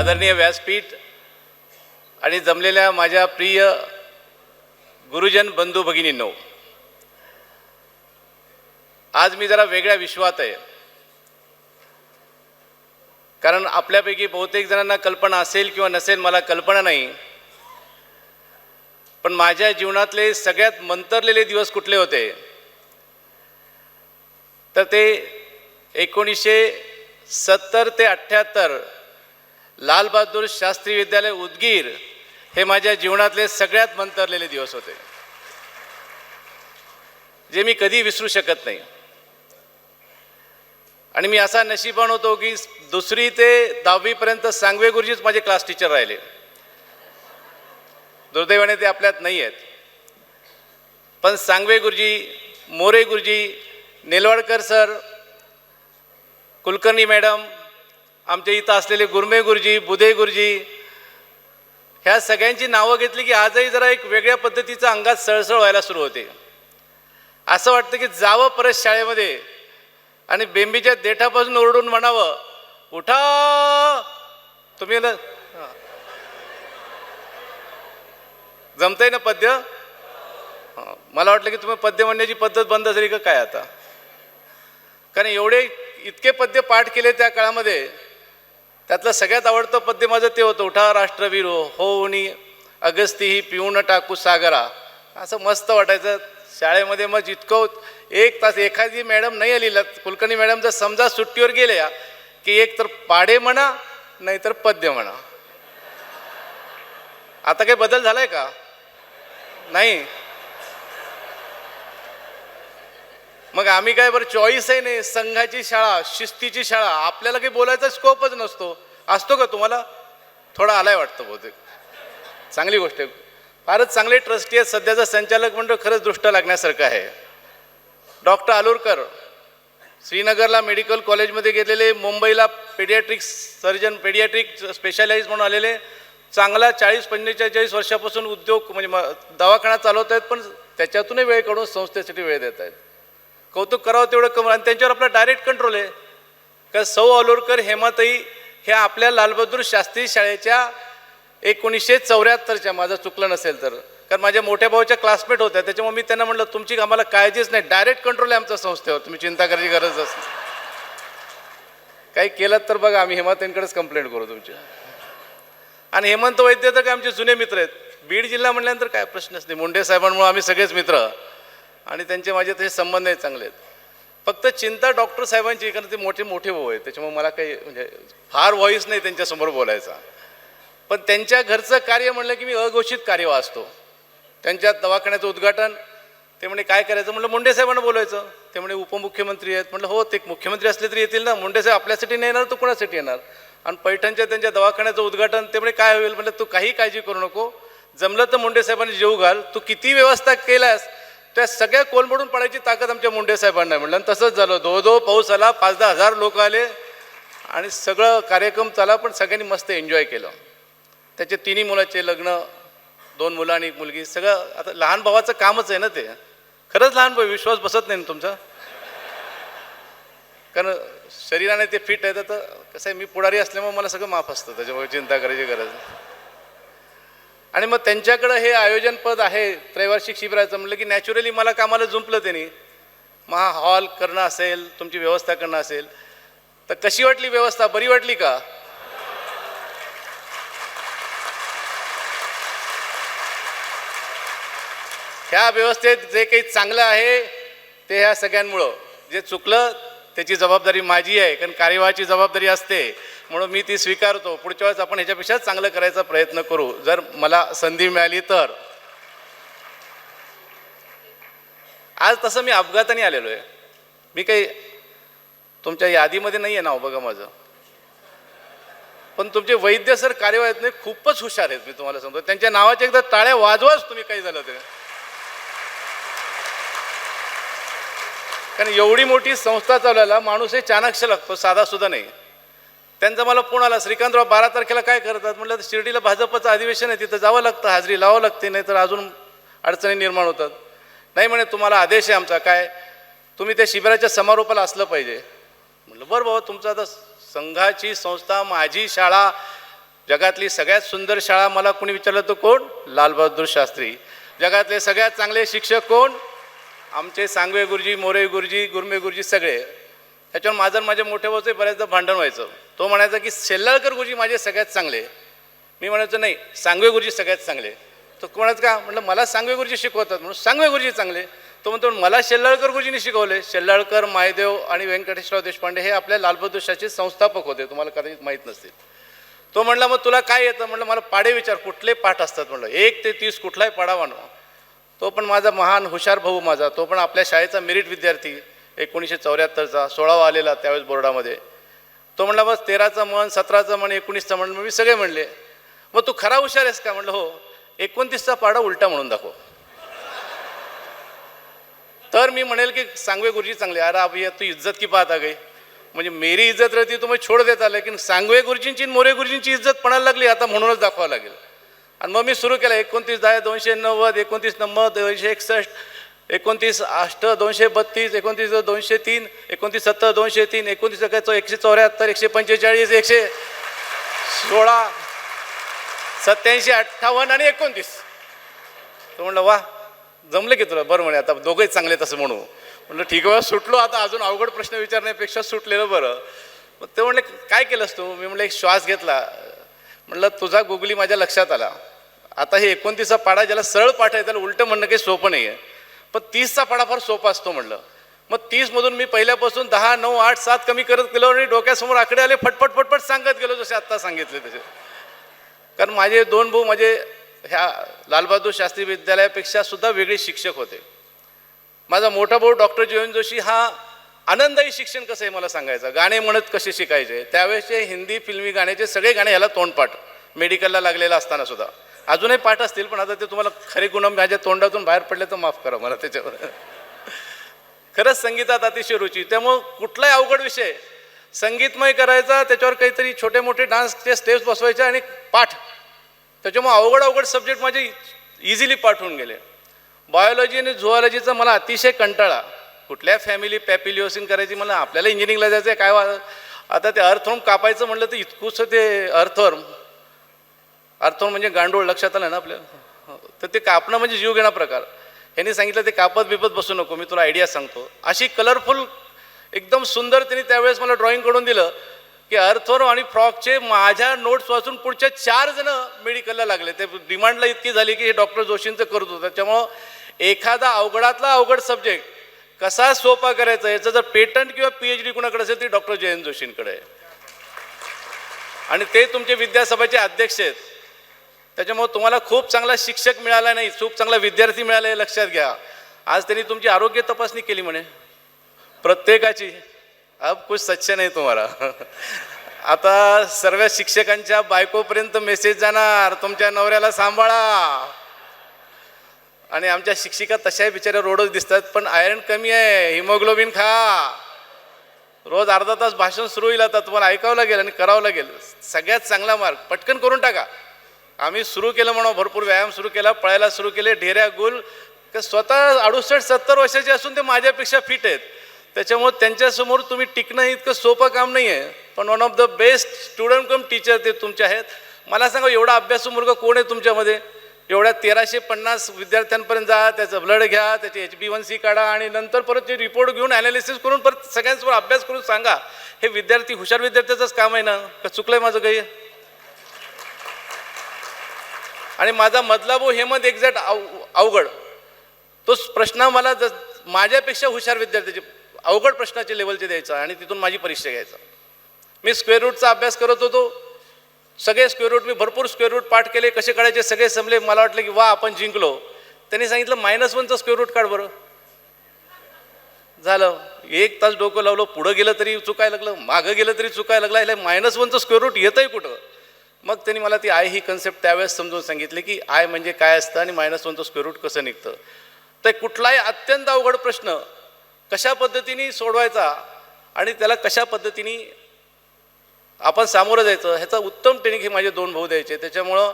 आदरणीय व्यासपीठ आणि जमलेल्या माझ्या प्रिय गुरुजन बंधू भगिनींनो आज मी जरा वेगळ्या विश्वात आहे. कारण आपल्यापैकी बहुतेक जणांना कल्पना असेल किंवा नसेल मला कल्पना नाही. पण माझ्या जीवनातले सगळ्यात मंतरलेले दिवस कुठले होते? तर ते एकोणीसशे सत्तर ते अठ्ठ्याहत्तर लालबहादूर शास्त्री विद्यालय उदगीर हे माझ्या जीवनातले सगळ्यात मंतरलेले दिवस होते. जे मी कधी विसरू शकत नाही. आणि मी असा नशिबान होतो की दुसरी ते दहावीपर्यंत सांगवे गुरुजीच माझे क्लास टीचर राहिले. दुर्दैवाने ते आपल्यात नाही आहेत. पण सांगवे गुरुजी मोरे गुरुजी नेलवाडकर सर कुलकर्णी मॅडम आमच्या इथं असलेले गुरमे गुरुजी बुधे गुरुजी ह्या सगळ्यांची नावं घेतली की आजही जरा एक वेगळ्या पद्धतीचं अंगात सळसळ व्हायला सुरू होते. असं वाटतं की जावं परत शाळेमध्ये आणि बेंबीच्या देठापासून ओरडून म्हणावं उठा! तुम्ही ना हां. जमतंय ना पद्य? हां. मला वाटलं की तुम्ही पद्य म्हणण्याची पद्धत बंद झाली का काय आता? कारण एवढे इतके पद्य पाठ केले त्या काळामध्ये त्यातलं सगळ्यात आवडतं पद्य माझं ते होतं उठा राष्ट्रवीर हो होनी अगस्ती ही पिऊन टाकू सागरा. असं मस्त वाटायचं. शाळेमध्ये मग जितकं एक तास एखादी मॅडम नाही आली कुलकर्णी मॅडम जर समजा सुट्टीवर गेल्या की एक तर पाडे म्हणा नाहीतर पद्य म्हणा. आता काही बदल झालाय का? नाही. मग आम्ही काय बरं चॉईस आहे नाही संघाची शाळा शिस्तीची शाळा आपल्याला काही बोलायचा स्कोपच नसतो. असतो का तुम्हाला? थोडा आलाय वाटतं बहुतेक. चांगली गोष्ट आहे. फारच चांगले ट्रस्टी आहेत. सध्याचं संचालक मंडळ खरंच दृष्ट लागण्यासारखं आहे. डॉक्टर आलुरकर श्रीनगरला मेडिकल कॉलेजमध्ये गेलेले मुंबईला पेडियाट्रिक सर्जन पेडियाट्रिक स्पेशालाइज म्हणून आलेले. चांगला चाळीस पंचेचाळीस वर्षापासून उद्योग म्हणजे म- दवाखाना चालवत आहेत पण त्याच्यातूनही वेळ काढून संस्थेसाठी वेळ देत आहेत कौतुक करावं तेवढं कम आणि त्यांच्यावर आपला डायरेक्ट कंट्रोल आहे. का सौ अलोरकर हेमाताई ह्या आपल्या लालबहादूर शास्त्री शाळेच्या एकोणीसशे चौऱ्याहत्तरच्या. माझं चुकलं नसेल तर. कारण माझ्या मोठ्या भाऊच्या क्लासमेट होत्या. त्याच्यामुळे मी त्यांना म्हटलं तुमची आम्हाला काळजीच नाही. डायरेक्ट कंट्रोल आहे आमच्या संस्थेवर. तुम्ही चिंता करायची गरज असते. काही केलं तर बघा आम्ही हेमाताईंकडेच कंप्लेंट करू तुमची. आणि हेमंत वैद्य तर काय आमचे जुने मित्र आहेत. बीड जिल्हा म्हटल्यानंतर काय प्रश्नच नाही. मुंडे साहेबांमुळे आम्ही सगळेच मित्र. आणि त्यांचे माझे तसे संबंधही चांगले आहेत. फक्त चिंता डॉक्टर साहेबांची कारण ते मोठे मोठे भाऊ आहेत. त्याच्यामुळे मला काही म्हणजे फार व्हॉईस नाही त्यांच्यासमोर बोलायचा. पण त्यांच्या घरचं कार्य म्हणलं की मी अघोषित कार्य वाचतो त्यांच्या दवाखान्याचं उद्घाटन ते म्हणे काय करायचं? म्हटलं मुंडे साहेबांना बोलायचं ते म्हणे उपमुख्यमंत्री आहेत. म्हटलं हो ते मुख्यमंत्री असले तरी येतील ना. मुंडे साहेब आपल्यासाठी नाही येणार तू कोणासाठी येणार? आणि पैठणच्या त्यांच्या दवाखान्याचं उद्घाटन ते म्हणे काय होईल? म्हटलं तू काही काळजी करू नको. जमलं तर मुंडे साहेबांनी जेऊ घाल. तू किती व्यवस्था केल्यास त्या सगळ्या कोलमडून पडायची ताकद आमच्या मुंडे साहेबांना म्हणलं आणि तसंच झालं. दो दो पाऊस आला पाच दहा हजार लोक आले आणि सगळं कार्यक्रम चाला पण सगळ्यांनी मस्त एन्जॉय केलं. त्याचे तिन्ही मुलाचे लग्न दोन मुलं आणि एक मुलगी सगळं आता लहान भावाचं कामच आहे ना ते. खरंच लहान भाऊ विश्वास बसत नाही ना तुमचा? कारण शरीराने ते फिट आहे तर कसं आहे मी पुढारी असल्यामुळे मला सगळं माफ असतं. त्याच्यामुळे चिंता करायची गरज नाही. आणि मग त्यांच्याकडं हे आयोजन पद आहे त्रैवार्षिक शिबिराचं म्हटलं की नॅचरली मला कामाला जुंपलं त्यांनी. मग हॉल करणं असेल तुमची व्यवस्था करणं असेल तर कशी वाटली व्यवस्था? बरी वाटली का? ह्या व्यवस्थेत जे काही चांगलं आहे ते ह्या सगळ्यांमुळं. जे चुकलं त्याची जबाबदारी माझी आहे कारण कार्यवाहाची जबाबदारी असते. म्हणून मी ती स्वीकारतो. पुढच्या वेळेस आपण ह्याच्यापेक्षा चांगलं करायचा प्रयत्न करू. जर मला संधी मिळाली तर. आज तसं मी अपघाताने आलेलो आहे मी काही तुमच्या यादीमध्ये नाही आहे नाव बघा माझं. पण तुमचे वैद्य सर कार्यवाहीत नाही खूपच हुशार आहेत मी तुम्हाला सांगतो. त्यांच्या नावाच्या एकदा टाळ्या वाजवाच तुम्ही काही झालं ते कारण एवढी मोठी संस्था चालवायला माणूस हे चाणाक्ष लागतो साधा सुद्धा नाही. त्यांचा मला फोन आला श्रीकांतराव बारा तारखेला काय करतात? म्हटलं तर शिर्डीला भाजपचं अधिवेशन आहे तिथं जावं लागतं हाजरी लावावं लागते नाही तर अजून अडचणी निर्माण होतात. नाही म्हणे तुम्हाला आदेश आहे आमचा काय? तुम्ही त्या शिबिराच्या समारोपाला असलं पाहिजे. म्हटलं बरं बाबा तुमचं आता संघाची संस्था माझी शाळा जगातली सगळ्यात सुंदर शाळा मला कोणी विचारलं तर कोण? लालबहादूर शास्त्री. जगातले सगळ्यात चांगले शिक्षक कोण? आमचे सांगवे गुरुजी मोरे गुरुजी गुरमे गुरुजी सगळे. त्याच्यावर माझं माझ्या मोठ्या भाऊचं बऱ्याचदा भांडण व्हायचं. तो म्हणायचा की शेल्लाळकर गुरुजी माझे सगळ्यात चांगले. मी म्हणायचो नाही सांगवे गुरुजी सगळ्यात चांगले. तो म्हणायचं का? म्हटलं मला सांगवे गुरुजी शिकवतात. म्हणून सांगवे गुरुजी चांगले. तो म्हणतो मला शेल्लाळकर गुरुजींनी शिकवले. शेल्लाळकर मायदेव आणि व्यंकटेशराव देशपांडे हे आपल्या लालबहादूर शास्त्री संस्थापक होते. तुम्हाला कदाचित माहीत नसतील तो म्हणला मग तुला काय येतं? म्हणलं मला पाडे विचार कुठले पाठ असतात? म्हणलं एक ते तीस कुठलाही पाडा वानो तो पण माझा महान हुशार भाऊ माझा. तो पण आपल्या शाळेचा मेरिट विद्यार्थी एकोणीसशे चौऱ्याहत्तरचा सोळावा आलेला त्यावेळेस बोर्डामध्ये. तो म्हणला बस तेराचं मन सतराचं मन एकोणीसचं म्हण मी सगळे म्हणले. मग तू खरा हुशार आहेस का? म्हणलं हो. एकोणतीसचा पाडा उलटा म्हणून दाखव. तर मी म्हणेल की सांगवे गुरुजी चांगले. अरे अभिया तू इज्जत की पाहता गई? म्हणजे मेरी इज्जत रहती तुम्ही छोड छोड देता लेकिन सांगवे गुरुजींची मोरे गुरुजींची इज्जत पणायला लागली आता म्हणूनच दाखवावं लागेल. आणि मग मी सुरू केला एकोणतीस दहा दोनशे नव्वद एकोणतीस नव्वद दोनशे एकसष्ट एकोणतीस अष्ट दोनशे बत्तीस एकोणतीस दोनशे तीन एकोणतीस सत्तर दोनशे तीन एकोणतीस एकाचं एकशे चौऱ्याहत्तर एकशे पंचेचाळीस एकशे सोळा सत्याऐंशी अठ्ठावन्न आणि एकोणतीस. तो म्हणलं वा जमलं की तुला बरं म्हणे आता दोघंही चांगले तसं म्हणू. म्हणलं ठीक आहे सुटलो आता अजून अवघड प्रश्न विचारण्यापेक्षा सुटलेलं बरं. मग ते म्हणले काय केलंस तू? मी म्हणलं एक श्वास घेतला. म्हणलं तुझा गुगली माझ्या लक्षात आला. आता हे एकोणतीसचा पाडा ज्याला सरळ पाठ आहे त्याला उलटं म्हणणं काही सोपं नाही आहे पण तीसचा पाडा फार सोपा असतो म्हणलं. मग तीसमधून मी पहिल्यापासून दहा नऊ आठ सात कमी करत गेलो आणि डोक्यासमोर आकडे आले फटफट फटफट सांगत गेलो जसे आत्ता सांगितले तसे. कारण माझे दोन भाऊ माझे ह्या लालबहादूर शास्त्री विद्यालयापेक्षा सुद्धा वेगळे शिक्षक होते. माझा मोठा भाऊ डॉक्टर जीवन जोशी हा आनंदायी शिक्षण कसं आहे मला सांगायचं? गाणे म्हणत कसे शिकायचे? त्यावेळेसचे हिंदी फिल्मी गाण्याचे सगळे गाणे ह्याला तोंडपाठ. मेडिकलला लागलेला असताना सुद्धा. अजूनही पाठ असतील पण आता ते तुम्हाला खरे गुण माझ्या तोंडातून बाहेर पडले तर माफ करा मला त्याच्यावर. खरंच संगीतात अतिशय रुची. त्यामुळं कुठलाही अवघड विषय संगीतमय करायचा त्याच्यावर काहीतरी छोटे मोठे डान्सचे स्टेप्स बसवायचे आणि पाठ. त्याच्यामुळे अवघड अवघड सब्जेक्ट माझे इझिली पाठ होऊन गेले. बायोलॉजी आणि झुऑलॉजीचा मला अतिशय कंटाळा. कुठल्या फॅमिली पॅपिलिओसिन करायची मला आपल्याला इंजिनिअरिंगला जायचं आहे काय वा- आता ते अर्थवर्म कापायचं म्हटलं तर इतकूच ते अर्थवर्म अर्थवण म्हणजे गांडूळ लक्षात आलं ना आपल्याला? हो. तर ते कापणं म्हणजे जीव घेणा प्रकार. ह्यांनी सांगितलं ते कापत बिपत बसू नको मी तुला आयडिया सांगतो. अशी कलरफुल एकदम सुंदर त्यांनी त्यावेळेस मला ड्रॉइंग करून दिलं की अर्थवर्म आणि फ्रॉकचे माझ्या नोट्स वाचून पुढच्या चार जण मेडिकलला लागले. ते डिमांडला इतकी झाली की हे डॉक्टर जोशींचं करत होतं. त्याच्यामुळं एखादा अवघडातला अवघड सब्जेक्ट कसा सोपा करायचा? याचं जर पेटंट किंवा पी एच डी कुणाकडे असेल ती डॉक्टर जयंत जोशींकडे आहे. आणि ते तुमचे विद्यासभाचे अध्यक्ष आहेत. त्याच्यामुळे तुम्हाला खूप चांगला शिक्षक मिळाला नाही खूप चांगला विद्यार्थी मिळाला हे लक्षात घ्या. आज त्यांनी तुमची आरोग्य तपासणी केली म्हणे. प्रत्येकाची. अब कुछ सच्चे नाही तुम्हाला. आता सर्व शिक्षकांच्या बायकोपर्यंत मेसेज जाणार. तुमच्या नवऱ्याला सांभाळा. आणि आमच्या शिक्षिका तशाही बिचाऱ्या रोडच दिसतात पण आयरन कमी आहे. हिमोग्लोबिन खा. रोज अर्धा तास भाषण सुरू होईल आता. तुम्हाला ऐकावं लागेल आणि करावं लागेल. सगळ्यात चांगला मार्ग. पटकन करून टाका. आम्ही सुरू केलं म्हणून भरपूर व्यायाम सुरू केला पळायला सुरू केले ढेऱ्या गुल स्वतः अडुसष्ट सत्तर वर्षाचे असून ते माझ्यापेक्षा फिट आहेत. त्याच्यामुळे त्यांच्यासमोर तुम्ही टिकणं हे इतकं सोपं काम नाही आहे पण one of the best student cum teacher ते तुमचे आहेत. मला सांगा एवढा अभ्यासू मुलगा कोण आहे तुमच्यामध्ये? एवढ्या तेराशे पन्नास विद्यार्थ्यांपर्यंत जा त्याचं ब्लड घ्या त्याचे एच बी वन सी काढा आणि नंतर परत ते रिपोर्ट घेऊन ॲनालिसिस करून परत सगळ्यांसमोर अभ्यास करून सांगा. हे विद्यार्थी हुशार विद्यार्थ्याचंच काम आहे ना? का चुकलं आहे माझं काही? आणि माझा मधला भाऊ हेमंत एक्झॅक्ट अव अवघड. तोच प्रश्न मला ज माझ्यापेक्षा हुशार विद्यार्थ्याचे अवघड प्रश्नाचे लेवलचे द्यायचा आणि तिथून माझी परीक्षा घ्यायचा. मी स्क्वेअर रूटचा अभ्यास करत होतो. सगळे स्क्वेअर रूट मी भरपूर स्क्वेअर रूट पाठ केले. कसे काढायचे सगळे समले मला वाटलं की वा आपण जिंकलो. त्यांनी सांगितलं मायनस वनचं स्क्वेअर रूट काढ बरं. झालं. एक तास डोकं लावलं. पुढं गेलं तरी चुकायला लागलं. मागं गेलं तरी चुकायला लागलं. मायनस वनचं स्क्वेअर रूट येतंय कुठं? मग त्यांनी मला ती आय ही कन्सेप्ट त्यावेळेस समजून सांगितली की आय म्हणजे काय असतं आणि मायनस वनचं स्क्वेअर रूट कसं निघतं. तर कुठलाही अत्यंत अवघड प्रश्न कशा पद्धतीने सोडवायचा आणि त्याला कशा पद्धतीने आपण सामोरं जायचं ह्याचा उत्तम ट्रेनिंग हे माझे दोन भाऊ द्यायचे. त्याच्यामुळं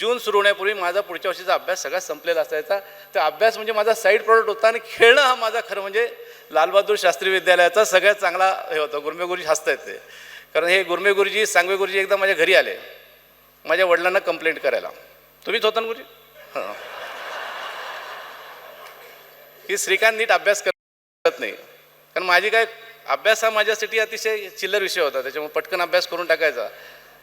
जून सुरू होण्यापूर्वी माझा पुढच्या वर्षीचा अभ्यास सगळा संपलेला असायचा. तर अभ्यास म्हणजे माझा साईड प्रॉडक्ट होता आणि खेळणं हा माझा खरं म्हणजे लालबहादूर शास्त्री विद्यालयाचा सगळ्यात चांगला हे होतं. गुरुजी हसतायत येते कारण हे गुरमे गुरुजी सांगवे गुरुजी एकदा माझ्या घरी आले. माझ्या वडिलांना कंप्लेंट करायला. तुम्हीच होता ना गुरुजी? हां. की श्रीकांत नीट अभ्यास करत नाही. कारण माझी काय अभ्यास हा माझ्यासाठी अतिशय चिल्लर विषय होता. त्याच्यामुळे पटकन अभ्यास करून टाकायचा.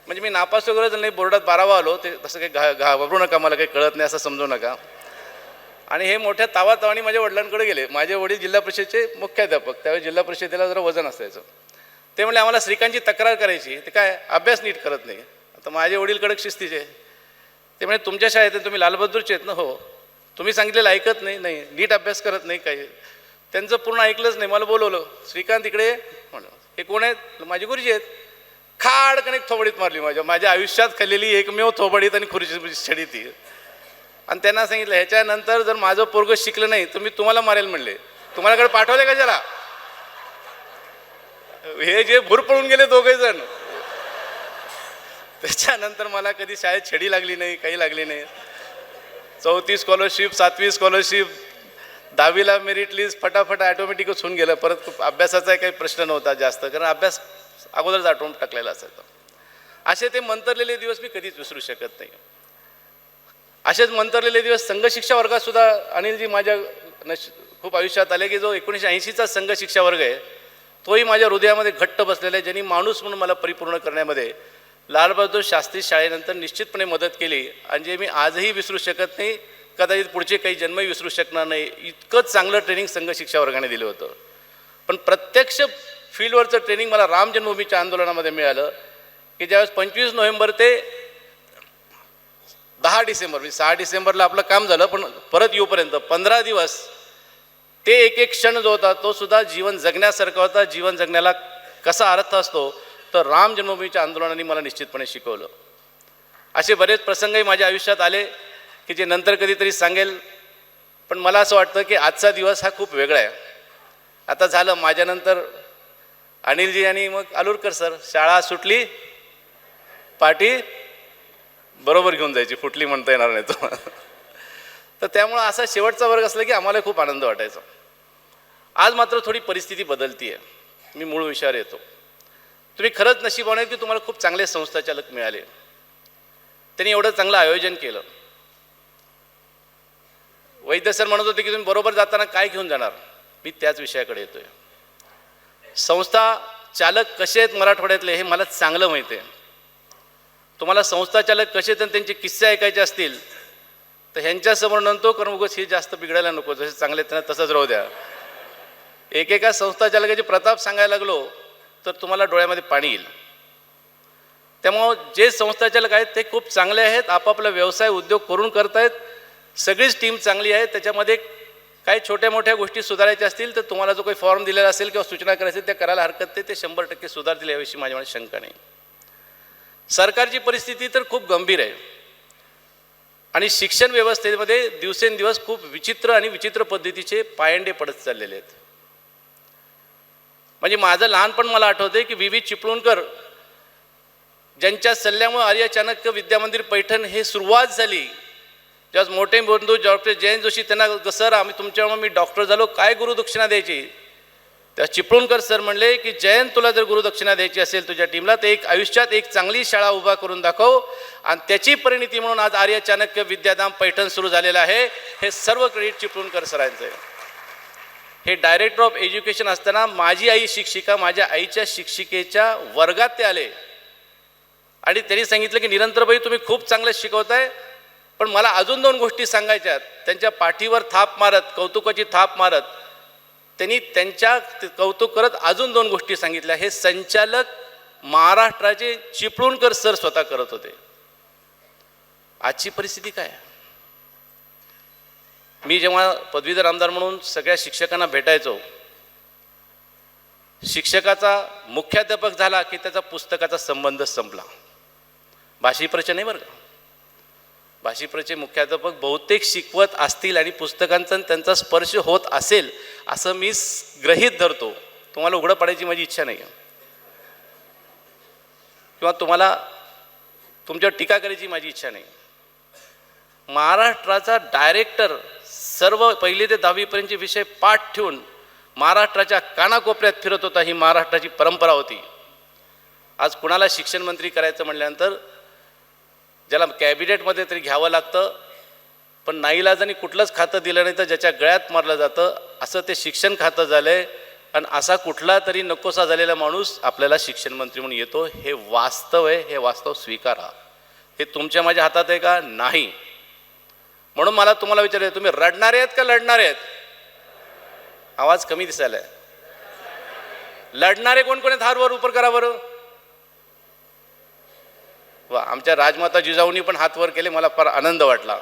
म्हणजे मी नापास वगैरे झालं नाही बोर्डात बारावा आलो. ते तसं काही घा घाबरू नका मला काही कळत नाही असं समजू नका. आणि हे मोठ्या तावातावानी माझ्या वडिलांकडे गेले. माझे वडील जिल्हा परिषदचे मुख्याध्यापक. त्यावेळी जिल्हा परिषदेला जरा वजन असायचं. ते म्हणले आम्हाला श्रीकांतची तक्रार करायची ते काय अभ्यास नीट करत नाही. तर माझे वडील कडक शिस्तीचे ते म्हणजे तुमच्या शाळेत तुम्ही लालबहादूरचे आहेत ना? हो. तुम्ही सांगितलेलं ऐकत नाही. नाही. नीट अभ्यास करत नाही काही. त्यांचं पूर्ण ऐकलंच नाही. मला बोलवलं. श्रीकांत इकडे. म्हणलं हे कोण आहेत? माझे गुरुजी आहेत. खाडकन एक थोबडीत मारली माझ्या. माझ्या आयुष्यात खाल्लेली एकमेव थोबडीत आणि खुर्ची छडी ती. आणि त्यांना सांगितलं ह्याच्यानंतर जर माझं पोरग शिकलं नाही तर मी तुम्हाला मारेल म्हणले. तुम्हालाकडे पाठवले जरा? हे जे भूर पळून गेले दोघे जण त्याच्यानंतर मला कधी शाळेत छडी लागली नाही काही लागली नाही. चौथी स्कॉलरशिप सातवी स्कॉलरशिप दहावीला मेरिट लिस्ट फटाफट ॲटोमॅटिकच होऊन गेलं. परत अभ्यासाचा काही प्रश्न नव्हता जास्त कारण अभ्यास अगोदरच आठवून टाकलेला असायचा. असे ते मंतरलेले दिवस मी कधीच विसरू शकत नाही. असेच मंतरलेले दिवस संघ शिक्षा वर्गात सुद्धा अनिलजी माझ्या नश खूप आयुष्यात आले की जो एकोणीसशे ऐंशीचा संघ शिक्षा वर्ग आहे तोही माझ्या हृदयामध्ये घट्ट बसलेला आहे ज्यांनी माणूस म्हणून मला परिपूर्ण करण्यामध्ये लालबहादूर शास्त्री शाळेनंतर निश्चितपणे मदत केली. आणि जे मी आजही विसरू शकत नाही. कदाचित पुढचे काही जन्मही विसरू शकणार नाही. इतकं चांगलं ट्रेनिंग संघ शिक्षा वर्गाने दिलं होतं. पण प्रत्यक्ष फील्डवरचं ट्रेनिंग मला राम जन्मभूमीच्या आंदोलनामध्ये मिळालं की ज्यावेळेस पंचवीस नोव्हेंबर ते दहा डिसेंबर म्हणजे सहा डिसेंबरला आपलं काम झालं पण परत येऊपर्यंत पंधरा दिवस ते एक एक क्षण जो होता तो सुद्धा जीवन जगण्यासारखा होता. जीवन जगण्याला कसा अर्थ असतो तर राम जन्मभूमीच्या आंदोलनाने मला निश्चितपणे शिकवलं. असे बरेच प्रसंगही माझ्या आयुष्यात आले की जे नंतर कधीतरी सांगेल. पण मला असं वाटतं की आजचा दिवस हा खूप वेगळा आहे. आता झालं माझ्यानंतर अनिलजी आणि मग आलुरकर सर. शाळा सुटली पाठी बरोबर घेऊन जायची फुटली म्हणता येणार नाही तो. तर त्यामुळं असा शेवटचा वर्ग असला की आम्हाला खूप आनंद वाटायचा. आज मात्र थोडी परिस्थिती बदलती आहे मी मूळ विषयावर येतो. तुम्ही खरंच नशीबवान की तुम्हाला खूप चांगले संस्थाचालक मिळाले. त्यांनी एवढं चांगलं आयोजन केलं. वैद्य सर म्हणत होते की तुम्ही बरोबर जाताना काय घेऊन जाणार? मी त्याच विषयाकडे येतोय. संस्था चालक कसे आहेत मराठवाड्यातले हे मला चांगलं माहिती आहे तुम्हाला संस्था चालक कसे आहेत आणि त्यांचे किस्से ऐकायचे असतील तर ह्यांच्यासमोर नंतर कर्मगोष हे जास्त बिघडायला नको. जसे चांगले आहेत त्यांना तसंच राहू द्या. एकेका संस्था चालकाचे प्रताप सांगायला लागलो तर तुम्हाला डोळ्यामध्ये पाणी येईल. त्यामुळं जे संस्थाचालक आहेत ते खूप चांगले आहेत. आपापला व्यवसाय उद्योग करून करत आहेत सगळीच टीम चांगली आहे. त्याच्यामध्ये काही छोट्या मोठ्या गोष्टी सुधारायच्या असतील तर तुम्हाला जो काही फॉर्म दिलेला असेल किंवा सूचना करायची असेल त्या करायला हरकत नाही. ते शंभर टक्के सुधारतील याविषयी माझ्या मनात शंका नाही. सरकारची परिस्थिती तर खूप गंभीर आहे. आणि शिक्षण व्यवस्थेमध्ये दिवसेंदिवस खूप विचित्र आणि विचित्र पद्धतीचे पायंडे पडत चाललेले आहेत. म्हणजे माझं लहानपण मला आठवते की व्ही व्ही चिपळूणकर ज्यांच्या सल्ल्यामुळे आर्य चाणक्य विद्यामंदिर पैठण हे सुरुवात झाली. ज्यावेळेस मोठे बंधू डॉक्टर जयंत जोशी त्यांना सर आम्ही तुमच्यामुळे मी डॉक्टर झालो काय गुरुदक्षिणा द्यायची? त्या चिपळूणकर सर म्हणले की जयंत तुला जर गुरुदक्षिणा द्यायची असेल तुझ्या टीमला तर एक आयुष्यात एक चांगली शाळा उभा करून दाखव आणि त्याची परिणिती म्हणून आज आर्य चाणक्य विद्याधाम पैठण सुरू झालेलं आहे. हे सर्व क्रेडिट चिपळूणकर सरांचं आहे. हे डायरेक्टर ऑफ एज्युकेशन असताना माझी आई शिक्षिका माझ्या आईच्या शिक्षिकेच्या वर्गात ते आले. आणि त्यांनी सांगितलं की निरंतरबाई तुम्ही खूप चांगलं शिकवताय पण मला अजून दोन गोष्टी सांगायच्या त्यांच्या पाठीवर थाप मारत कौतुकाची थाप मारत त्यांनी त्यांच्या कौतुक करत अजून दोन गोष्टी सांगितल्या. हे संचालक महाराष्ट्राचे चिपळूणकर सर स्वतः करत होते. आजची परिस्थिती काय आहे? मी जेव्हा पदवीधर आमदार म्हणून सगळ्या शिक्षकांना भेटायचो शिक्षकाचा मुख्याध्यापक झाला की त्याचा पुस्तकाचा संबंध संपला. भाषीप्रचे नाही बरं का? भाषीप्रचे मुख्याध्यापक बहुतेक शिकवत असतील आणि पुस्तकांचा त्यांचा स्पर्श होत असेल असं मी ग्रहित धरतो. तुम्हाला उघडं पाडायची माझी इच्छा नाही. किंवा तुम्हाला तुमच्यावर टीका करायची माझी इच्छा नाही. महाराष्ट्राचा डायरेक्टर सर्व पहिली ते दहावीपर्यंतचे विषय पाठ ठेवून महाराष्ट्राच्या कानाकोपऱ्यात फिरत होता ही महाराष्ट्राची परंपरा होती. आज कुणाला शिक्षण मंत्री करायचं म्हटल्यानंतर ज्याला कॅबिनेटमध्ये तरी घ्यावं लागतं पण नाईलाजाने कुठलंच खातं दिलं नाही तर ज्याच्या गळ्यात मारलं जातं असं ते शिक्षण खातं झालं आहे आणि असा कुठला तरी नकोसा झालेला माणूस आपल्याला शिक्षण मंत्री म्हणून येतो. हे वास्तव आहे हे वास्तव स्वीकारा. हे तुमच्या माझ्या हातात आहे का? नाही. म्हणून मला तुम्हाला विचारलं तुम्ही रडणारे आहेत का लढणारे आहेत? आवाज कमी दिसायला आहे लढणारे कोण कोण आहेत हारवर उपर करा बरं. वा आमच्या राजमाता जिजाऊंनी पण हात वर केले मला फार आनंद वाटला.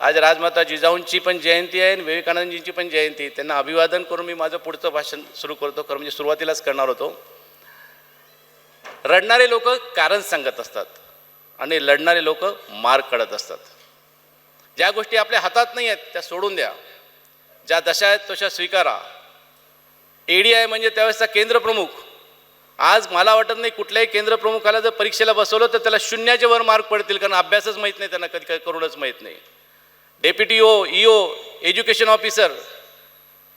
आज राजमाता जिजाऊंची पण जयंती आहे आणि विवेकानंदजींची पण जयंती त्यांना अभिवादन करून मी माझं पुढचं भाषण सुरू करतो खरं म्हणजे सुरुवातीलाच करणार होतो. रडणारे लोक कारण सांगत असतात आणि लढणारे लोक मार्क काढत असतात. ज्या गोष्टी आपल्या हातात नाही आहेत त्या सोडून द्या. ज्या दशा आहेत तशा स्वीकारा. डी आय म्हणजे त्यावेळेसचा केंद्रप्रमुख आज मला वाटत नाही कुठल्याही केंद्रप्रमुखाला जर परीक्षेला बसवलं तर त्याला शून्याचे वर मार्क पडतील कारण अभ्यासच माहीत नाही त्यांना कधी करूनच माहीत नाही. Deputy O E O education officer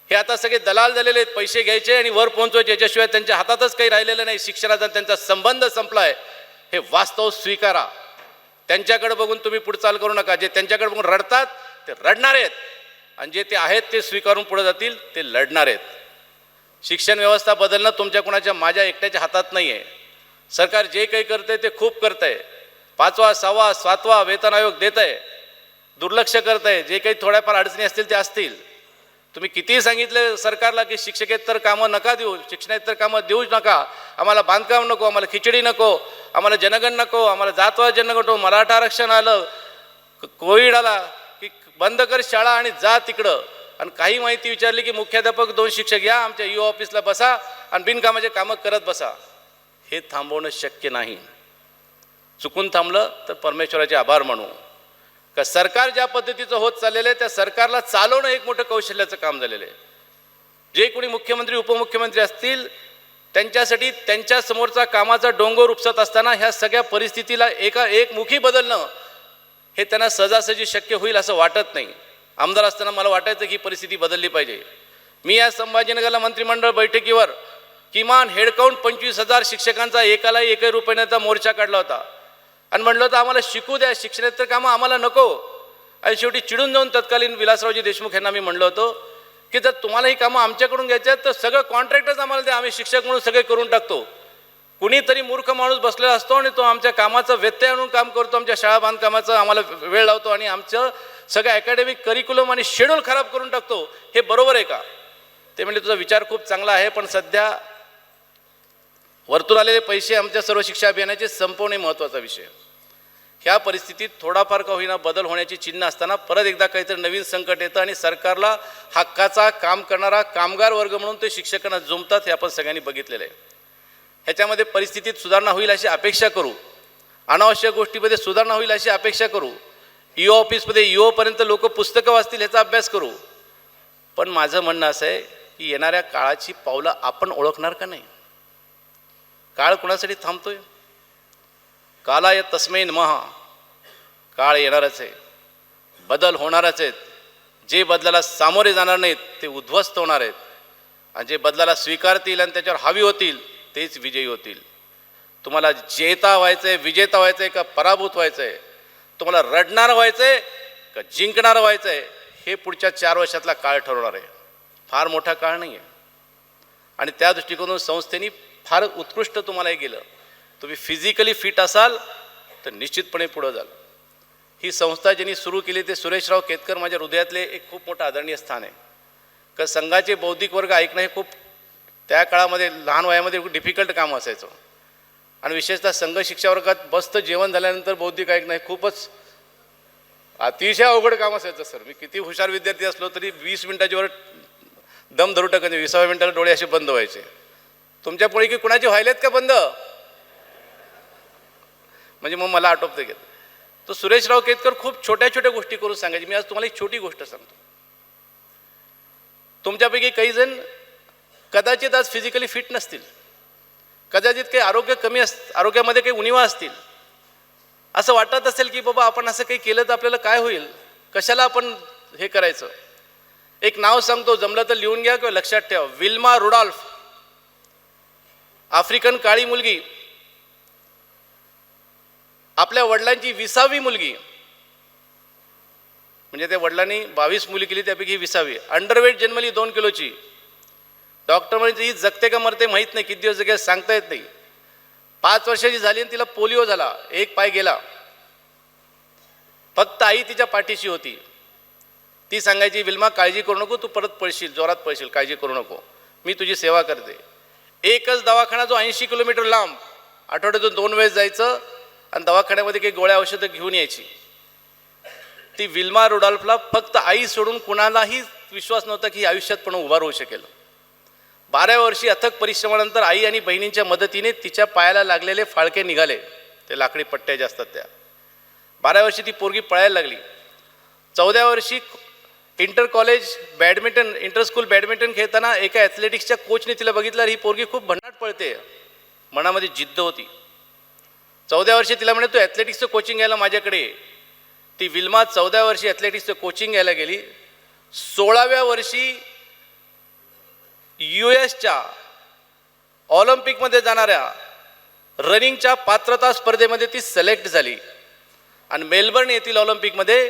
हे आता सगळे दलाल झालेले आहेत पैसे घ्यायचे आणि वर पोहोचवायचे. याच्याशिवाय त्यांच्या हातातच काही राहिलेलं नाही. शिक्षणाचा त्यांचा संबंध संपला आहे हे वास्तव स्वीकारा. त्यांच्याकडे बघून तुम्ही पुढचाल करू नका. जे त्यांच्याकडे बघून रडतात ते रडणार आहेत. आणि जे ते आहेत ते स्वीकारून पुढे जातील ते लढणार आहेत. शिक्षण व्यवस्था बदलणं तुमच्या कुणाच्या माझ्या एकट्याच्या हातात नाही आहे सरकार जे काही करते ते खूप करत आहे पाचवा सहावा सातवा वेतन आयोग देत आहे दुर्लक्ष करत आहे जे काही थोड्याफार अडचणी असतील ते असतील. तुम्ही कितीही सांगितले सरकारला की शिक्षकेतर कामं नका देऊ शिक्षणेतर कामं देऊच नका. आम्हाला बांधकाम नको आम्हाला खिचडी नको आम्हाला जनगण नको आम्हाला जातवाद जनगण मराठा आरक्षण आलं कोविड आला की बंद कर शाळा आणि जा तिकडं. आणि काही माहिती विचारली की मुख्याध्यापक दोन शिक्षक या आमच्या यू ऑफिसला बसा आणि बिनकामाचे कामं करत बसा. हे थांबवणं शक्य नाही. चुकून थांबलं तर परमेश्वराचे आभार म्हणू का सरकार ज्या पद्धतीचं होत चाललेलं आहे त्या सरकारला चालवणं एक मोठं कौशल्याचं काम झालेलं आहे. जे कोणी मुख्यमंत्री उपमुख्यमंत्री असतील त्यांच्यासाठी त्यांच्या समोरचा कामाचा डोंगर उपसत असताना ह्या सगळ्या परिस्थितीला एका एकमुखी बदलणं हे त्यांना सहजासहजी शक्य होईल असं वाटत नाही. आमदार असताना मला वाटायचं की ही परिस्थिती बदलली पाहिजे. मी या संभाजीनगरला मंत्रिमंडळ बैठकीवर किमान हेडकाउंट पंचवीस हजार शिक्षकांचा एकाला एकही रुपयाचा मोर्चा काढला होता. आणि म्हणलं तर आम्हाला शिकू द्या शिक्षणेतर कामं आम्हाला नको. आणि शेवटी चिडून जाऊन तत्कालीन विलासरावजी देशमुख यांना मी म्हणलं होतं की जर तुम्हाला ही कामं आमच्याकडून घ्यायची आहेत तर सगळं कॉन्ट्रॅक्टच आम्हाला द्या आम्ही शिक्षक म्हणून सगळे करून टाकतो. कुणीतरी मूर्ख माणूस बसलेला असतो आणि तो आमच्या कामाचं व्यत्यय आणून काम करतो आमच्या शाळा बांधकामाचं आम्हाला वेळ लावतो आणि आमचं सगळं अकॅडमिक करिक्युलम आणि शेड्यूल खराब करून टाकतो. हे बरोबर आहे का? ते म्हणजे तुझा विचार खूप चांगला आहे पण सध्या वरतून आलेले पैसे आमच्या सर्व शिक्षा अभियानाचे संपवणे महत्त्वाचा विषय. ह्या परिस्थितीत थोडाफार का होईना बदल होण्याची चिन्ह असताना परत एकदा काहीतरी नवीन संकट येतं आणि सरकारला हक्काचा काम करणारा कामगार वर्ग म्हणून ते शिक्षकांना जुमतात हे आपण सगळ्यांनी बघितलेलं आहे. ह्याच्यामध्ये परिस्थितीत सुधारणा होईल अशी अपेक्षा करू. अनावश्यक गोष्टीमध्ये सुधारणा होईल अशी अपेक्षा करू. ई ऑफिसमध्ये ईओपर्यंत लोक पुस्तकं वाचतील ह्याचा अभ्यास करू. पण माझं म्हणणं असं आहे की येणाऱ्या काळाची पावलं आपण ओळखणार का नाही? काळ कुणासाठी थांबतोय? कालाय तस्मै महा काळ येणारच आहे. बदल होणारच आहेत. जे बदलाला सामोरे जाणार नाहीत ते उद्ध्वस्त होणार आहेत. आणि जे बदलाला स्वीकारतील आणि त्याच्यावर हवी होतील तेच विजयी होतील. तुम्हाला जेता व्हायचं आहे विजेता व्हायचं आहे का पराभूत व्हायचं आहे तुम्हाला रडणार व्हायचं आहे का जिंकणार व्हायचं आहे हे पुढच्या चार वर्षातला काळ ठरवणार आहे. फार मोठा काळ नाही आहे आणि त्या दृष्टिकोनातून संस्थेने फार उत्कृष्ट तुम्हाला हे गेलं. तुम्ही फिजिकली फिट असाल तर निश्चितपणे पुढं जाल. ही संस्था ज्यांनी सुरू केली ते सुरेशराव केतकर माझ्या हृदयातले एक खूप मोठं आदरणीय स्थान आहे. कारण संघाचे बौद्धिक वर्ग ऐकणं हे खूप त्या काळामध्ये लहान वयामध्ये खूप डिफिकल्ट काम असायचं. आणि विशेषतः संघ शिक्षा वर्गात बसतं जेवण झाल्यानंतर बौद्धिक ऐकणं हे खूपच अतिशय अवघड काम असायचं सर. मी किती हुशार विद्यार्थी असलो तरी वीस मिनटाच्यावर दम धरू टाकायचे विसाव्या मिनिटाला डोळे असे बंद व्हायचे. तुमच्यापुढे की कुणाचे व्हायलेत का बंद? म्हणजे मग मला आटोपते घेत तो सुरेशराव केतकर खूप छोट्या छोट्या गोष्टी करून सांगायचे. मी आज तुम्हाला एक छोटी गोष्ट सांगतो. तुमच्यापैकी काही जण कदाचित आज फिजिकली फिट नसतील. कदाचित काही आरोग्य कमी अस आरोग्यामध्ये काही उणिवा असतील. असं वाटत असेल की बाबा आपण असं काही केलं तर आपल्याला काय होईल? कशाला आपण हे करायचं? एक नाव सांगतो जमलं तर लिहून घ्या किंवा लक्षात ठेवा. Wilma Rudolph. आफ्रिकन काळी मुलगी आपल्या वडिलांची विसावी मुलगी. म्हणजे त्या वडिलांनी बावीस मुली केली त्यापैकी विसावी. अंडरवेट जन्मली दोन किलोची. डॉक्टर म्हणजे ही जगते का मरते माहीत नाही किती दिवस जगेल सांगता येत नाही. पाच वर्षाची झाली आणि तिला पोलिओ झाला एक पाय गेला. फक्त आई तिच्या पाठीशी होती. ती सांगायची विल्मा काळजी करू नको तू परत पळशील जोरात पळशील काळजी करू नको. मी तुझी सेवा करते. एकच दवाखाना जो ऐंशी किलोमीटर लांब. आठवड्यातून दोन वेळेस जायचं आणि दवाखान्यामध्ये काही गोळ्या औषधं घेऊन यायची. ती विल्मा रुडॉल्फला फक्त आई सोडून कुणालाही विश्वास नव्हता की आयुष्यात पण उभा राहू शकेल. बारा वर्षी अथक परिश्रमानंतर आई आणि बहिणींच्या मदतीने तिच्या पायाला लागलेले फाळके निघाले. ते लाकडी पट्ट्या ज्या असतात त्या. बारा वर्षी ती पोरगी पळायला लागली. चौद्या वर्षी inter college badminton inter school badminton खेळताना एका ॲथलेटिक्सच्या कोचने तिला बघितलं ही पोरगी खूप भन्नाट पळते. मनामध्ये जिद्द होती. चौदा वर्षी तिला म्हणे तू ॲथलेटिक्सचं कोचिंग घ्यायला माझ्याकडे ती विल्मा चौदा वर्षी ॲथलेटिक्सचं कोचिंग घ्यायला गेली. सोळाव्या वर्षी यू एसच्या ऑलिम्पिकमध्ये जाणाऱ्या रनिंगच्या पात्रता स्पर्धेमध्ये ती सिलेक्ट झाली. आणि मेलबर्न येथील ऑलिम्पिकमध्ये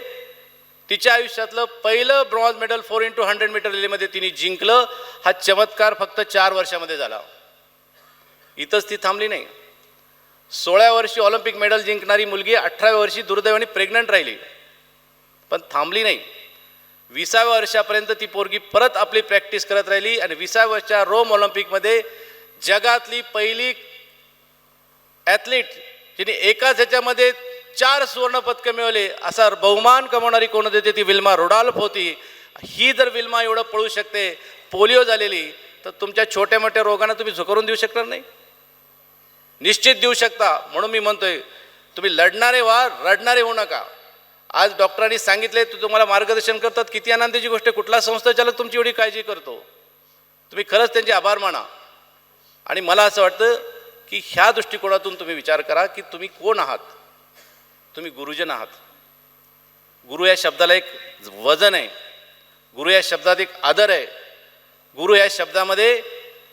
तिच्या आयुष्यातलं पहिलं bronze medal four into hundred metre रिलेमध्ये तिने जिंकलं. हा चमत्कार फक्त चार वर्षामध्ये झाला. इथंच ती थांबली नाही. सोळाव्या वर्षी ऑलिम्पिक मेडल जिंकणारी मुलगी अठराव्या वर्षी दुर्दैवाने प्रेग्नंट राहिली. पण थांबली नाही. विसाव्या वर्षापर्यंत ती पोरगी परत आपली प्रॅक्टिस करत राहिली आणि विसाव्या वर्षाच्या रोम ऑलिम्पिकमध्ये जगातली पहिली ॲथलीट जिने एकाच ह्याच्यामध्ये चार सुवर्णपदकं मिळवले. असा बहुमान कमवणारी कोण देते ती विल्मा रोडाल्फ होती. ही जर विल्मा एवढं पळू शकते पोलिओ झालेली तर तुमच्या छोट्या मोठ्या रोगांना तुम्ही झुकरून देऊ शकणार नाही. निश्चित देऊ शकता. म्हणून मी म्हणतोय तुम्ही लढणारे व्हा रडणारे होऊ नका. आज डॉक्टरांनी सांगितले तू तुम्हाला मार्गदर्शन करतात. किती आनंदाची गोष्ट कुठला संस्थाचालक तुमची एवढी काळजी करतो? तुम्ही खरंच त्यांचे आभार माना. आणि मला असं वाटतं की ह्या दृष्टिकोनातून तुम्ही विचार करा की तुम्ही कोण आहात? तुम्ही गुरुजन आहात. गुरु या शब्दाला एक वजन आहे. गुरु या शब्दात एक आदर आहे. गुरु या शब्दामध्ये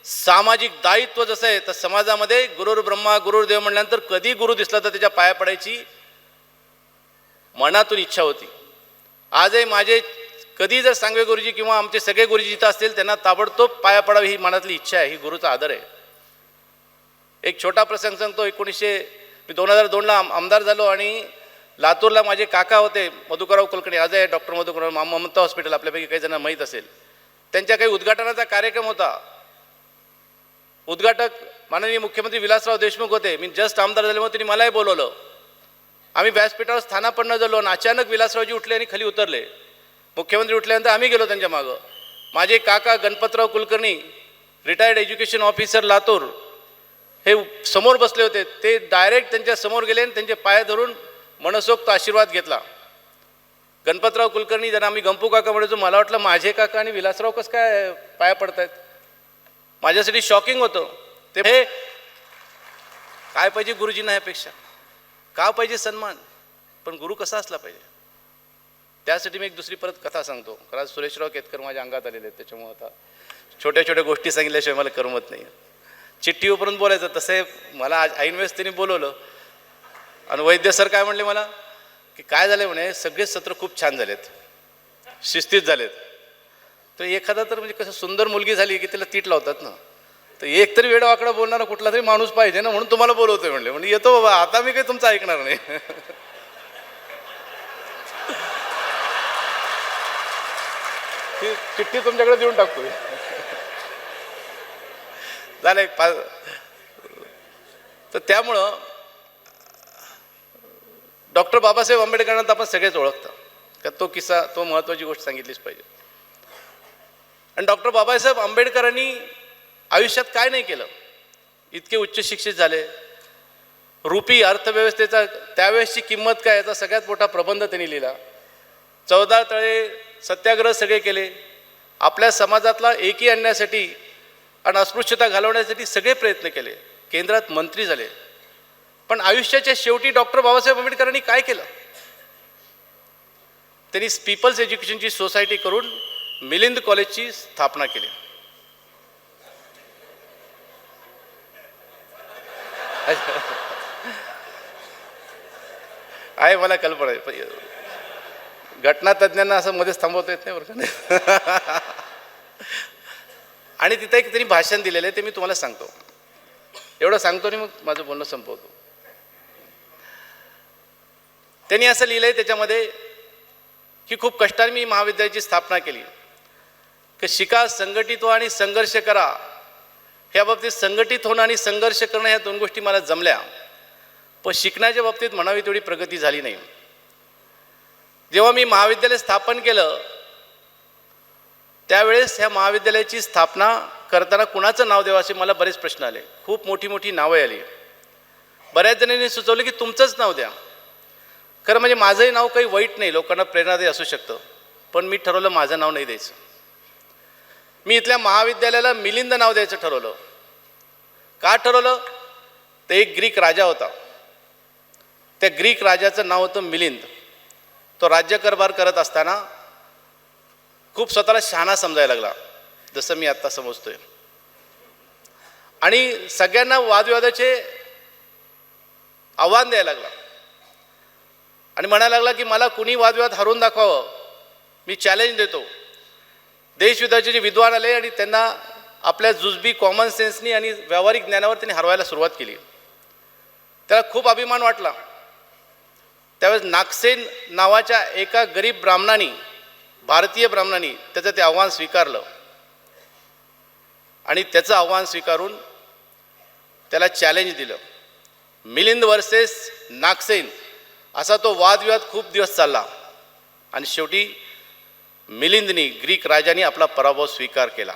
सामाजिक दायित्व जसं आहे तर समाजामध्ये गुरुर ब्रह्मा गुरुर्देव म्हटल्यानंतर कधी गुरु दिसला तर त्याच्या पाया पडायची मनातून इच्छा होती. आजही माझे कधी जर सांगवे गुरुजी किंवा आमचे सगळे गुरुजी जिथं असतील त्यांना ताबडतोब पाया पडावी ही मनातली इच्छा आहे ही गुरुचा आदर आहे. एक छोटा प्रसंग सांगतो एकोणीसशे मी दोन हजार दोनला आम आमदार झालो आणि लातूरला माझे काका होते मधुकरराव कुलकर्णी आज आहे डॉक्टर मधुकरराव मा- ममता हॉस्पिटल आपल्यापैकी काही जणांना माहीत असेल. त्यांच्या काही उद्घाटनाचा कार्यक्रम होता. उद्घाटक माननीय मुख्यमंत्री विलासराव देशमुख होते. मी जस्ट आमदार झाल्यामुळे त्यांनी मलाही बोलवलं. आम्ही व्यासपीठावर स्थानापन्न झालो आणि अचानक विलासरावजी उठले आणि खाली उतरले. मुख्यमंत्री उठल्यानंतर आम्ही गेलो त्यांच्या मागं. माझे काका Ganpatrao Kulkarni retired education officer Latur हे समोर बसले होते. ते डायरेक्ट त्यांच्यासमोर गेले आणि त्यांचे पाय धरून मनसोक्त आशीर्वाद घेतला. गणपतराव कुलकर्णी ज्यांना आम्ही गंपू काका म्हणायचो मला वाटलं माझे काका आणि विलासराव कसं काय पाया पडतायत? माझ्यासाठी शॉकिंग होतं. ते हे काय पाहिजे गुरुजींना ह्यापेक्षा? का पाहिजे सन्मान? पण गुरु कसा असला पाहिजे? त्यासाठी मी एक दुसरी परत कथा सांगतो. कारण सुरेशराव केतकर माझ्या अंगात आलेले आहेत त्याच्यामुळे आता छोट्या छोट्या गोष्टी सांगितल्याशिवाय मला करमत नाही चिठ्ठी उपरून बोलायचं. तसं आहे, मला आज ऐन वेळेस त्यांनी बोलवलं. आणि वैद्य सर काय म्हणले मला? की काय झालं म्हणे? सगळेच सत्र खूप छान झालेत. शिस्तीत झालेत. तर एखादा तर म्हणजे कसं सुंदर मुलगी झाली की तिला तीट लावतात ना. तर एक तरी वेडा वाकडा बोलणारा कुठला तरी माणूस पाहिजे ना म्हणून तुम्हाला बोलवतोय म्हणले. म्हणजे येतो बाबा आता मी काही तुमचं ऐकणार नाही. ती चिठ्ठी तुमच्याकडे देऊन टाकतोय. झालं एक पाच तर त्यामुळं डॉक्टर बाबासाहेब आंबेडकरांना तर आपण सगळेच ओळखतो. का तो किस्सा तो महत्त्वाची गोष्ट सांगितलीच पाहिजे. आणि डॉक्टर बाबासाहेब आंबेडकरांनी आयुष्यात काय नाही केलं? इतके उच्च शिक्षित झाले. रुपी अर्थव्यवस्थेचा त्यावेळेसची किंमत काय याचा सगळ्यात मोठा प्रबंध त्यांनी लिहिला. चौदा तळे सत्याग्रह सगळे केले. आपल्या समाजातला एकी आणण्यासाठी आणि अस्पृश्यता घालवण्यासाठी सगळे प्रयत्न केले. केंद्रात मंत्री झाले. पण आयुष्याच्या शेवटी डॉक्टर बाबासाहेब आंबेडकरांनी काय केलं? त्यांनी पीपल्स एज्युकेशनची सोसायटी करून मिलिंद कॉलेजची स्थापना केली. आहे मला कल्पना आहे. घटना तज्ज्ञांना असं मध्येच थांबवता येत नाही बरं का? नाही आणि तिथं एक त्यांनी भाषण दिलेलं आहे ते मी तुम्हाला सांगतो. एवढं सांगतो आणि मग माझं बोलणं संपवतो. त्यांनी असं लिहिलं आहे त्याच्यामध्ये की खूप कष्टाने मी महाविद्यालयाची स्थापना केली. की शिका संघटित व्हा आणि संघर्ष करा. ह्या बाबतीत संघटित होणं आणि संघर्ष करणं ह्या दोन गोष्टी मला जमल्या. पण शिकण्याच्या बाबतीत म्हणावी तेवढी प्रगती झाली नाही. जेव्हा मी महाविद्यालय स्थापन केलं त्यावेळेस ह्या महाविद्यालयाची स्थापना करताना कुणाचं नाव द्यावं असे मला बरेच प्रश्न आले. खूप मोठी मोठी नावं आली. बऱ्याच जणांनी सुचवलं की तुमचंच नाव द्या. खरं म्हणजे माझंही नाव काही वाईट नाही लोकांना प्रेरणादायी असू शकतं. पण मी ठरवलं माझं नाव नाही द्यायचं. मी इथल्या महाविद्यालयाला मिलिंद नाव द्यायचं ठरवलं. का ठरवलं? ते एक ग्रीक राजा होता. त्या ग्रीक राजाचं नाव होतं मिलिंद. तो राज्यकारभार करत असताना खूप स्वतःला शहाणा समजायला लागला. जसं मी आत्ता समजतोय. आणि सगळ्यांना वादविवादाचे आव्हान द्यायला लागला. आणि म्हणायला लागला की मला कुणी वादविवाद हरवून दाखवावं? मी चॅलेंज देतो. देशविदेशाचे जे विद्वान आले आणि त्यांना आपल्या जुजबी कॉमन सेन्सनी आणि व्यावहारिक ज्ञानावर त्यांनी हरवायला सुरुवात केली. त्याला खूप अभिमान वाटला. त्यावेळेस नागसेन नावाच्या एका गरीब ब्राह्मणानी भारतीय ब्राह्मणांनी त्याचं ते आव्हान स्वीकारलं. आणि त्याचं आव्हान स्वीकारून त्याला चॅलेंज दिलं. मिलिंद वर्सेस नागसेन असा तो वादविवाद खूप दिवस चालला. आणि शेवटी मिलिंदनी ग्रीक राजाने आपला पराभव स्वीकार केला.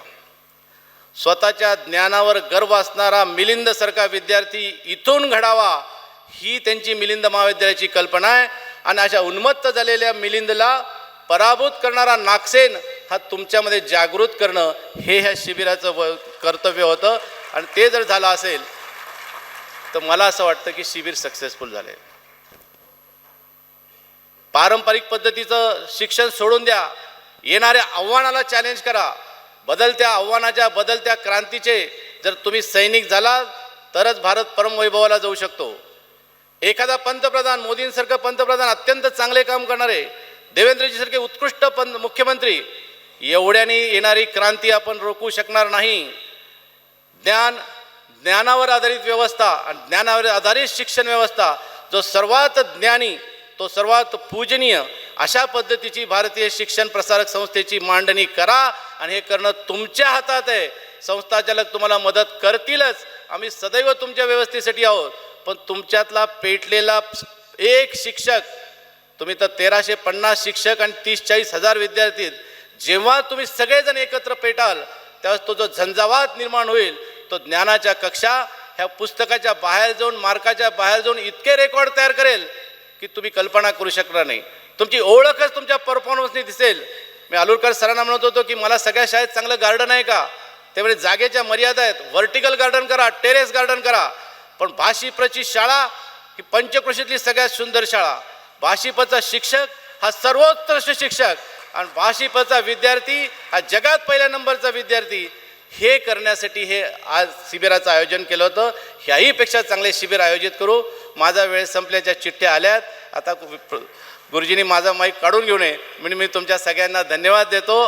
स्वतःच्या ज्ञानावर गर्व असणारा मिलिंदसारखा विद्यार्थी इथून घडावा ही त्यांची मिलिंद महाविद्यालयाची कल्पना आहे. आणि अशा उन्मत्त झालेल्या मिलिंदला पराभूत करणारा नागसेन हा तुमच्यामध्ये जागृत करणं हे ह्या शिबिराचं व कर्तव्य होतं. आणि ते जर झालं असेल तर मला असं वाटतं की शिबिर सक्सेसफुल झाले पारंपरिक पद्धतीचं शिक्षण सोडून द्या. येणाऱ्या आव्हानाला चॅलेंज करा. बदलत्या आव्हानाच्या बदलत्या क्रांतीचे जर तुम्ही सैनिक झाला तरच भारत परमवैभवाला जाऊ शकतो. एखादा पंतप्रधान मोदींसारखं पंतप्रधान अत्यंत चांगले काम करणारे देवेंद्रजीसारखे उत्कृष्ट पण मुख्यमंत्री एवढ्याने येणारी क्रांती आपण रोखू शकणार नाही. ज्ञान ज्ञानावर आधारित व्यवस्था आणि ज्ञानावर आधारित शिक्षण व्यवस्था जो सर्वात ज्ञानी तो सर्वात पूजनीय अशा पद्धतीची भारतीय शिक्षण प्रसारक संस्थेची मांडणी करा आणि हे करणं तुमच्या हातात आहे. संस्थाचालक तुम्हाला मदत करतीलच. आम्ही सदैव तुमच्या व्यवस्थेसाठी आहोत. पण तुमच्यातला पेटलेला एक शिक्षक तुम्ही तर तेराशे पन्नास शिक्षक आणि तीस चाळीस हजार विद्यार्थी जेव्हा तुम्ही सगळेजण एकत्र पेटाल त्यावेळेस तो जो झंझावात निर्माण होईल तो ज्ञानाच्या कक्षा ह्या पुस्तकाच्या बाहेर जाऊन मार्काच्या बाहेर जाऊन इतके रेकॉर्ड तयार करेल की तुम्ही कल्पना करू शकणार नाही. तुमची ओळखच तुमच्या परफॉर्मन्सने दिसेल. मी आलुरकर सरांना म्हणत होतो की मला सगळ्या शाळेत चांगलं गार्डन आहे का? त्यामुळे जागेच्या मर्यादा आहेत. व्हर्टिकल गार्डन करा टेरेस गार्डन करा. पण भाषी प्रचित शाळा ही पंचकृषीतली सगळ्यात सुंदर शाळा. भाषिपचा शिक्षक हा सर्वोत्कृष्ट शिक्षक आणि भाषिपचा विद्यार्थी हा जगात पहिल्या नंबरचा विद्यार्थी हे करण्यासाठी हे आज शिबिराचं आयोजन केलं होतं. ह्याहीपेक्षा चांगले शिबिर आयोजित करू. माझा वेळ संपल्याच्या चिठ्ठ्या आल्यात. आता गुरुजींनी माझा माईक काढून घेऊ नये म्हणून मी तुमच्या सगळ्यांना धन्यवाद देतो.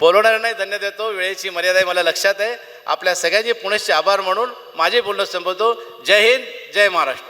बोलवणाऱ्यांनाही नाही धन्य देतो. वेळेची मर्यादा ही मला लक्षात आहे. आपल्या सगळ्यांचे पुणेचे आभार म्हणून माझे बोलणं संपवतो. जय हिंद जय महाराष्ट्र.